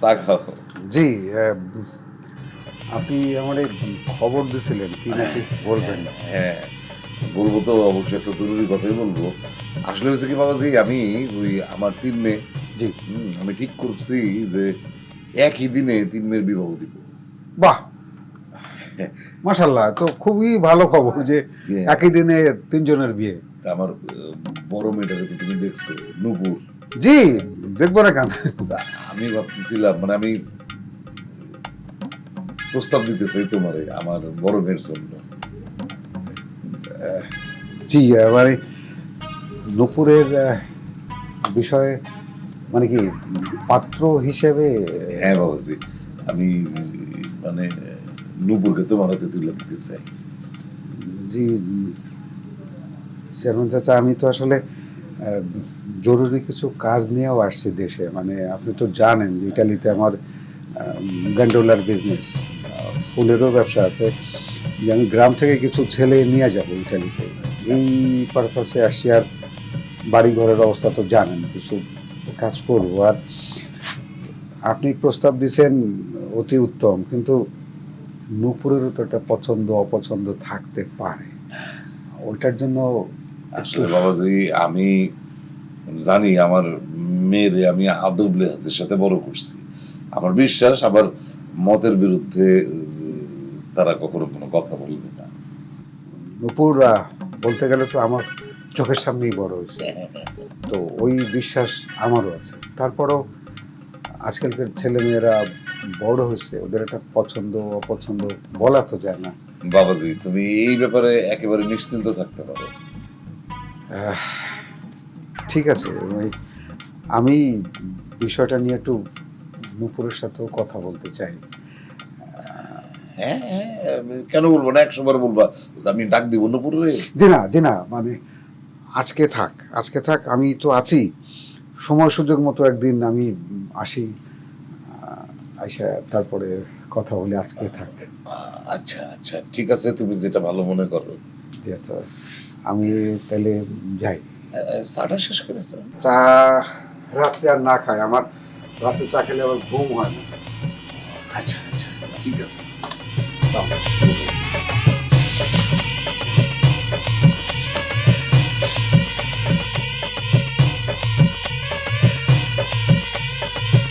চা খাও জি আপনি আমার খবর দিছিলেন কি নাকি বলবেন? হ্যাঁ বলব তো অবশ্যই একটা জরুরি কথাই বলব। আসলে হয়েছে কি বাবাজি আমি ওই আমার তিন মেয়ে জি। আমি ঠিক করছি যে একই দিনে তিন মেয়ের বিবাহ দিব। বাহ! মাশাল্লাহ তো খুবই ভালো খবর যে হ্যাঁ, একই দিনে তিনজনের বিয়ে। আমার বড় মেয়েটাকে তো তুমি দেখছ নুপুর। জি দেখব না কেন? আমি ভাবতেছিলাম মানে আমি প্রস্তাব দিতে চাই তোমারে আমার বড় মেয়ের জন্য। জি মানে নূপুরের বিষয়ে মানে কি পাত্র হিসেবে হ্যাঁ বাবাজি আমি মানে নুপুরকে তোমার হাতে তুলে দিতে চাই। জি চেয়ারম্যান চাচা আমি তো আসলে জরুরি কিছু কাজ নিয়েও আসছি দেশে। মানে আপনি তো জানেন যে ইটালিতে আমার গ্যান্ডোলার বিজনেস ফুলেরও ব্যবসা আছে। যে আমি গ্রাম থেকে কিছু ছেলে নিয়ে যাব ইটালিতে এই পারপাসে আসছি আর বাড়ি ঘরের অবস্থা তো জানেন, কিছু কাজ করব। আর আপনি প্রস্তাব দিছেন অতি উত্তম, কিন্তু নূপুরেরও তো একটা পছন্দ অপছন্দ থাকতে পারে। ওইটার জন্য আসলে বাবাজি আমি জানি আমার মেয়েরে আমি আদব লেহাজের সাথে বড় করছি। আমার বিশ্বাস আবার মতের বিরুদ্ধে তারা কখনো কোনো কথা বলবে না। নূপুর বলতে গেলে তো আমার চোখের সামনেই বড় হয়েছে। তো ওই বিশ্বাস আমারও আছে। তারপরও আজকালকার ছেলেমেয়েরা বড় হয়েছে। ওদের একটা পছন্দ অপছন্দ বলা তো যায় না। বাবাজি তুমি এই ব্যাপারে একেবারে নিশ্চিন্ত থাকতে পারো। ঠিক আছে আমি বিষয়টা নিয়ে একটু নূপুরের সাথেও কথা বলতে চাই। হ্যাঁ হ্যাঁ কেন বলব না? বার বলবা। আমি ডাক দিব নুপুর রে। জি না জি না মানে আজকে থাক আজকে থাক আমি তো আছি। সময় সুযোগ মতো একদিন আমি আসি। আইসা তারপরে কথা বলে আজকে থাক। আচ্ছা আচ্ছা ঠিক আছে তুমি যেটা ভালো মনে করো। জি আচ্ছা। আমি তাহলে যাই। চাটা শেষ করে চা রাত্রে আর না খাই আমার রাতে চা খেলে আবার ঘুম হয় না। আচ্ছা আচ্ছা। ঠিক আছে।